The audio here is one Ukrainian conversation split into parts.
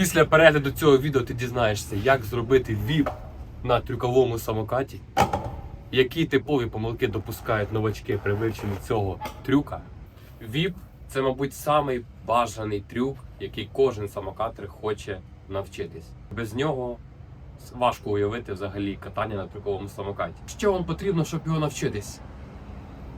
Після перегляду цього відео ти дізнаєшся, як зробити віп на трюковому самокаті, які типові помилки допускають новачки при вивченні цього трюка. Віп це, мабуть, самий бажаний трюк, який кожен самокатер хоче навчитись. Без нього важко уявити взагалі катання на трюковому самокаті. Що вам потрібно, щоб його навчитись?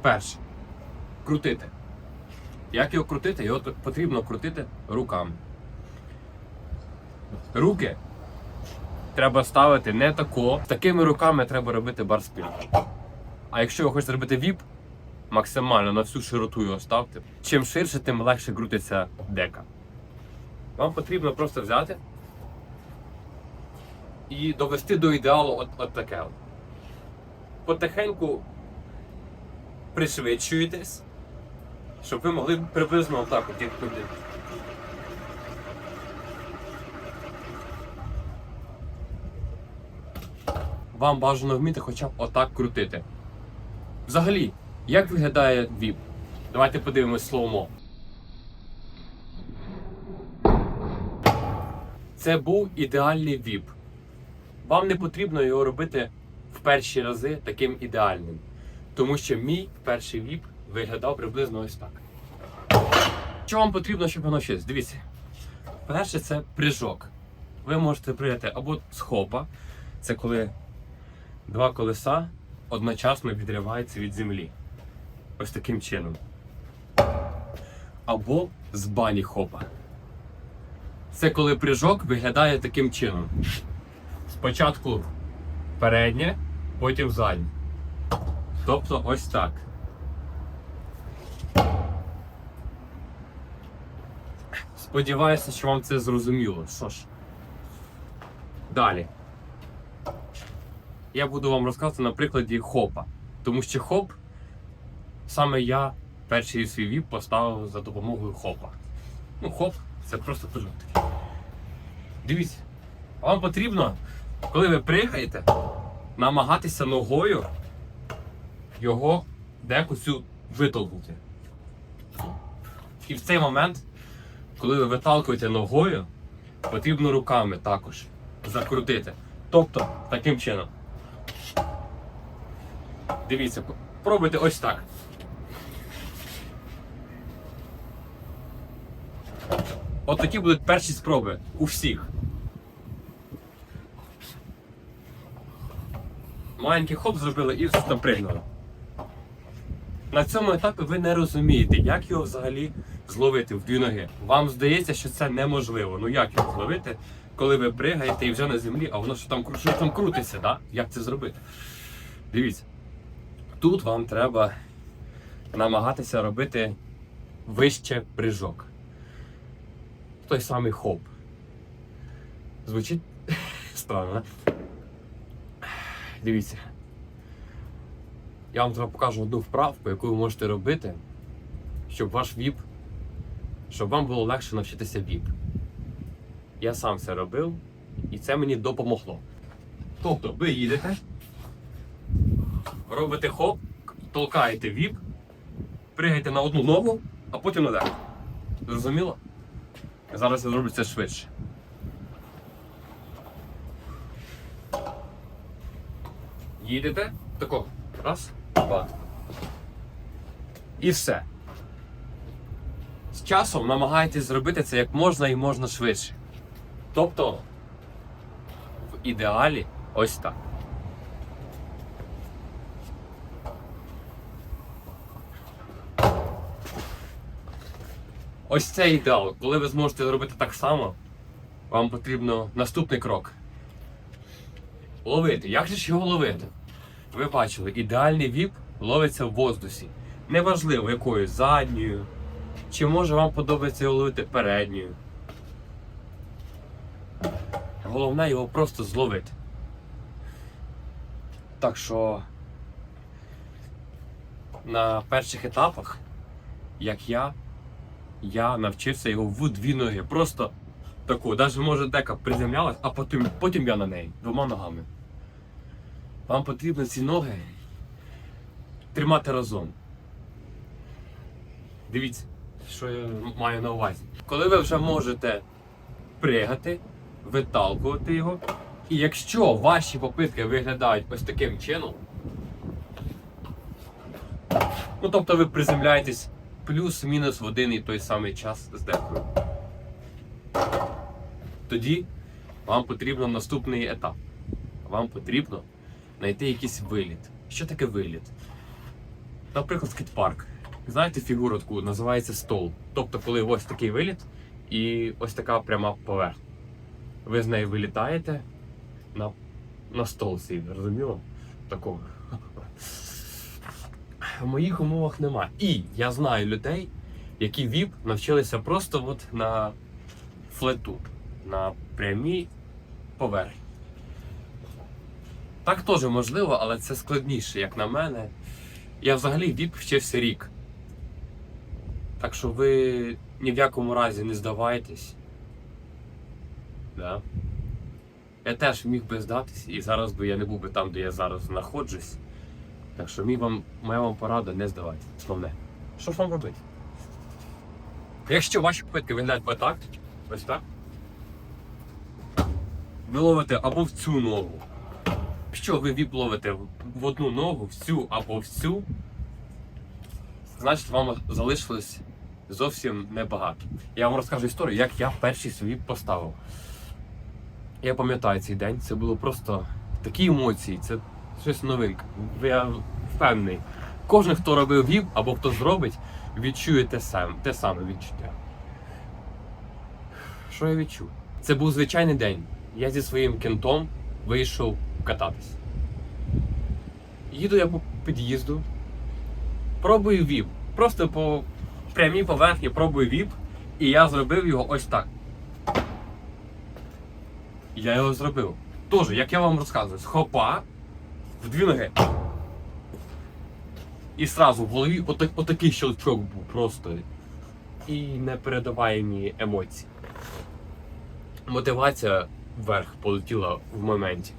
Перше крутити. Як його крутити? Його потрібно крутити руками. Руки треба ставити не тако. Такими руками треба робити барспін. А якщо ви хочете зробити віп, максимально на всю широту його ставте. Чим ширше, тим легше крутиться дека. Вам потрібно просто взяти і довести до ідеалу от, от таке. Потихеньку пришвидшуєтесь, щоб ви могли приблизно отак от їх крутити. Вам бажано вміти хоча б отак крутити. Взагалі, як виглядає віп? Давайте подивимось словомо. Це був ідеальний віп. Вам не потрібно його робити в перші рази таким ідеальним. Тому що мій перший віп виглядав приблизно ось так. Що вам потрібно, щоб воно щось? Дивіться. Перше, це прыжок. Ви можете прийняти або з хопа, це коли два колеса одночасно відриваються від землі. Ось таким чином. Або з бані хопа. Це коли прыжок виглядає таким чином. Спочатку переднє, потім заднє. Тобто ось так. Сподіваюся, що вам це зрозуміло. Що ж. Далі. Я буду вам розказувати на прикладі хопа. Тому що хоп, саме я перший свій віп поставив за допомогою хопа. Ну, хоп, це просто такий. Дивіться, вам потрібно, коли ви пригаєте, намагатися ногою його деку цю витолкнути. І в цей момент, коли ви виталкуєте ногою, потрібно руками також закрутити. Тобто, таким чином. Дивіться, пробуйте ось так. От такі будуть перші спроби у всіх. Маленький хоп зробили і все там пригнули. На цьому етапі ви не розумієте, як його взагалі зловити в дві ноги. Вам здається, що це неможливо. Ну як його зловити, коли ви пригаєте і вже на землі, а воно що там, що там крутиться, да? як це зробити? Дивіться, тут вам треба намагатися робити вище прыжок. Той самий хоп. Звучить странно? Дивіться. Я вам зараз покажу одну вправку, яку ви можете робити, щоб ваш віп, щоб вам було легше навчитися віп. Я сам це робив, і це мені допомогло. Тобто, ви їдете, робите хоп, толкаєте віп, пригаєте на одну ногу, а потім на деку. Зрозуміло? Зараз я зроблю це швидше. Їдете, тако. Раз, два. І все. З часом намагайтесь зробити це як можна і можна швидше. Тобто, в ідеалі ось так. Ось це ідеал. Коли ви зможете зробити так само, вам потрібно наступний крок. Ловити. Як же ж його ловити? Ви бачили, ідеальний віп ловиться в воздусі. Неважливо, якою задньою. Чи може вам подобається його ловити передньою. Головне його просто зловити. Так що на перших етапах, як я, я навчився його в дві ноги. Просто таку, навіть може дека приземлялась, а потім, потім я на неї двома ногами. Вам потрібно ці ноги тримати разом. Дивіться, що я маю на увазі. Коли ви вже можете пригати, виталкувати його. І якщо ваші попитки виглядають ось таким чином, ну тобто ви приземляєтесь плюс-мінус в один і той самий час з декою, тоді вам потрібно наступний етап. Вам потрібно знайти якийсь виліт. Що таке виліт? Наприклад, скейт-парк. Знаєте фігуру таку, називається стол. Тобто, коли ось такий виліт і ось така пряма поверхня. Ви з нею вилітаєте на, на стол свій, зрозуміло? Такого. В моїх умовах нема. І я знаю людей, які ВІП навчилися просто от на флету, на прямій поверхні. Так теж можливо, але це складніше, як на мене. Я взагалі ВІП вчився рік. Так що ви ні в якому разі не здавайтесь. Да. Я теж міг би здатись, і зараз би я не був би там, де я зараз знаходжусь. Так що мій вам, моя вам порада не здавайтесь. Основне. Що ж вам робити? Якщо ваші попитки виглядають отак, ось так, ви ловите або в цю ногу. Якщо ви віп ловите в одну ногу, в цю або в цю, значить вам залишилось зовсім небагато. Я вам розкажу історію, як я перший свій поставив. Я пам'ятаю цей день, це було просто такі емоції, це щось новинке. Я впевнений. Кожен, хто робив віп або хто зробить, відчує те саме, те саме відчуття. Що я відчув? Це був звичайний день. Я зі своїм кентом вийшов кататись. Їду я по під'їзду, пробую віп. Просто по прямій поверхні пробую віп, і я зробив його ось так. Я його зробив. Тоже, як я вам розказую, з хопа в дві ноги. І сразу в голові отак, отакий щелчок був просто. І непередаваємі емоції. Мотивація вверх полетіла в моменті.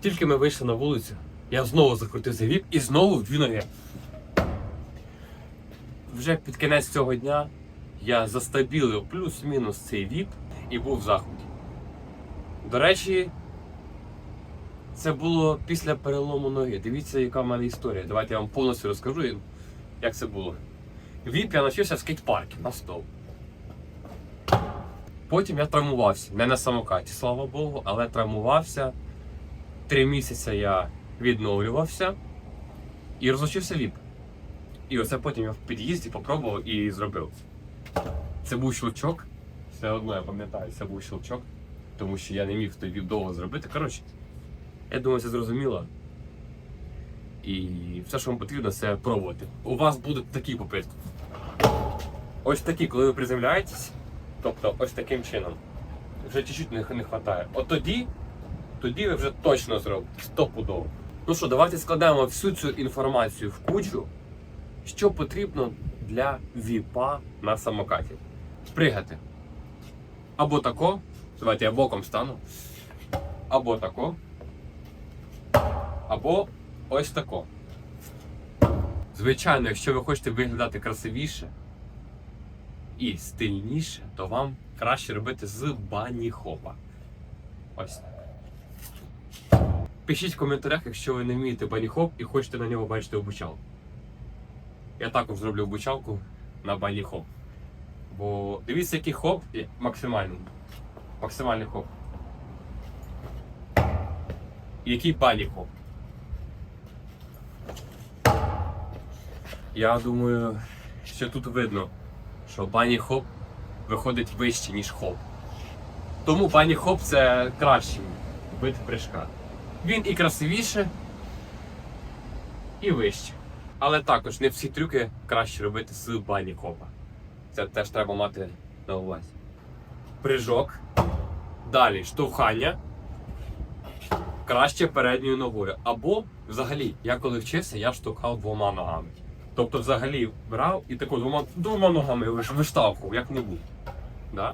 Тільки ми вийшли на вулицю, я знову закрутив за віп і знову в дві ноги. Вже під кінець цього дня я застабілив плюс-мінус цей віп і був в захваті. До речі, це було після перелому ноги. Дивіться, яка в мене історія. Давайте я вам повністю розкажу, як це було. Віп я навчився в скейт-парку на стол. Потім я травмувався. Не на самокаті, слава Богу, але травмувався. Три місяці я відновлювався і розучився віп. І оце потім я в під'їзді попробував і зробив. Це був щелчок. Все одно я пам'ятаю, це був щелчок, тому що я не міг той довго зробити. Коротше, я думаю, це зрозуміло. І все, що вам потрібно, це пробувати. У вас будуть такі попитки. Ось такі, коли ви приземляєтесь, тобто ось таким чином, вже чуть-чуть не, вистачає. От тоді, тоді ви вже точно зробите, стопудово. Ну що, давайте складемо всю цю інформацію в кучу, що потрібно для віпа на самокаті. Пригати. Або тако. Давайте я боком стану. Або тако. Або ось тако. Звичайно, якщо ви хочете виглядати красивіше і стильніше, то вам краще робити з бані хопа. Ось так. Пишіть в коментарях, якщо ви не вмієте бані хоп і хочете на нього бачити обучалку. Я також зроблю обучалку на бані хоп. Бо дивіться, який хоп максимальний. Максимальний хоп. Який бані хоп. Я думаю, що тут видно, що бані хоп виходить вище, ніж хоп. Тому бані хоп це кращий вид прыжка. Він і красивіше, і вище. Але також не всі трюки краще робити з бані хопа. Це теж треба мати на увазі. Прыжок. Далі штовхання. Краще передньою ногою. Або взагалі, я коли вчився, я штовхав двома ногами. Тобто, взагалі брав і тако двома, двома ногами виш- виштовхував, як небудь. Да?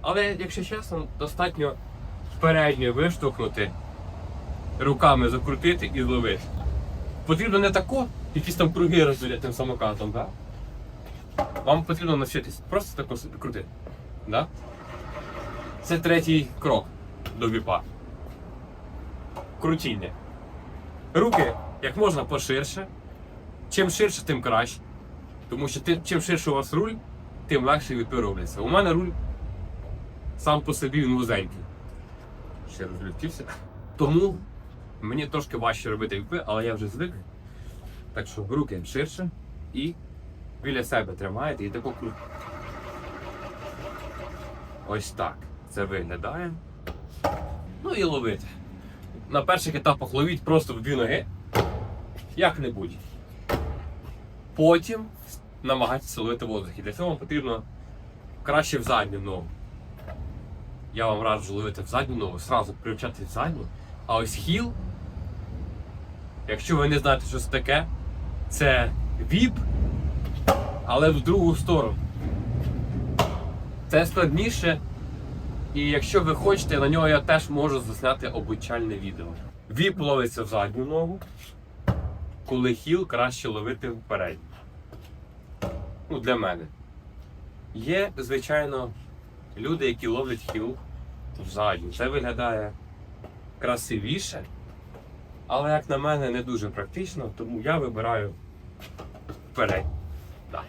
Але, якщо чесно, достатньо передньою виштовхнути, руками закрутити і зловити. Потрібно не тако, якісь там круги розділяти тим самокатом, да? Вам потрібно навчитись просто тако собі крутити. Да? Це третій крок до віпа. Крутіння. Руки як можна поширше. Чим ширше, тим краще. Тому що ти- чим ширше у вас руль, тим легше віпи робляться. У мене руль сам по собі він вузенький. Ще розлютився. Тому мені трошки важче робити віпи, але я вже звик. Так що руки ширше і біля себе тримаєте і тако кру- Ось так. Це виглядає. Ну і ловити. На перших етапах ловіть просто в дві ноги. Як-небудь. Потім намагайтеся ловити воздух. І для цього вам потрібно краще в задню ногу. Я вам раджу ловити в задню ногу, сразу привчати в задню. А ось хіл, якщо ви не знаєте, що це таке, це віп, але в другу сторону. Це складніше. І якщо ви хочете, на нього я теж можу засняти обучальне відео. Віп ловиться в задню ногу, коли хіл краще ловити в передню. Ну, для мене. Є, звичайно, люди, які ловлять хіл в задню. Це виглядає красивіше, але, як на мене, не дуже практично, тому я вибираю вперед. Да.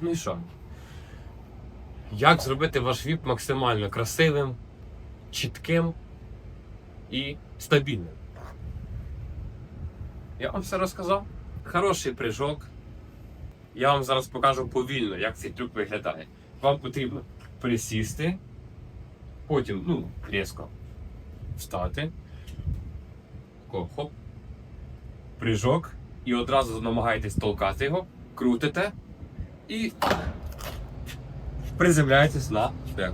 Ну і що? Як зробити ваш віп максимально красивим, чітким і стабільним? Я вам все розказав. Хороший прыжок. Я вам зараз покажу повільно, як цей трюк виглядає. Вам потрібно присісти, потім ну, різко встати. Тако, Хоп. Прыжок. І одразу намагаєтесь толкати його, крутите і приземляєтесь на шпек.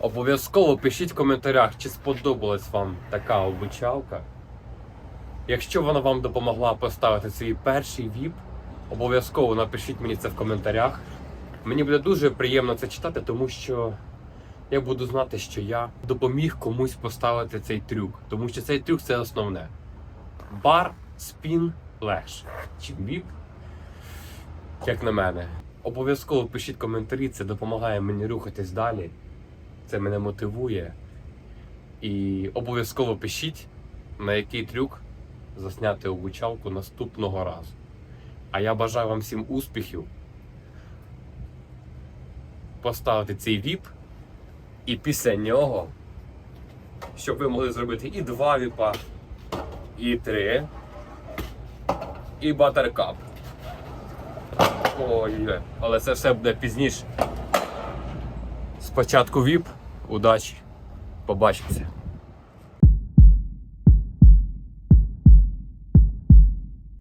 Обов'язково пишіть в коментарях, чи сподобалась вам така обучалка. Якщо вона вам допомогла поставити свій перший віп, обов'язково напишіть мені це в коментарях. Мені буде дуже приємно це читати, тому що я буду знати, що я допоміг комусь поставити цей трюк. Тому що цей трюк це основне. Бар, спін легше, чим віп, як на мене. Обов'язково пишіть коментарі, це допомагає мені рухатись далі. Це мене мотивує. І обов'язково пишіть, на який трюк засняти обучалку наступного разу. А я бажаю вам всім успіхів. Поставити цей віп, і після нього, щоб ви могли зробити і два віпа, і три, і батеркап. Ой, але це все буде пізніше. Спочатку віп. Удачі. Побачимося.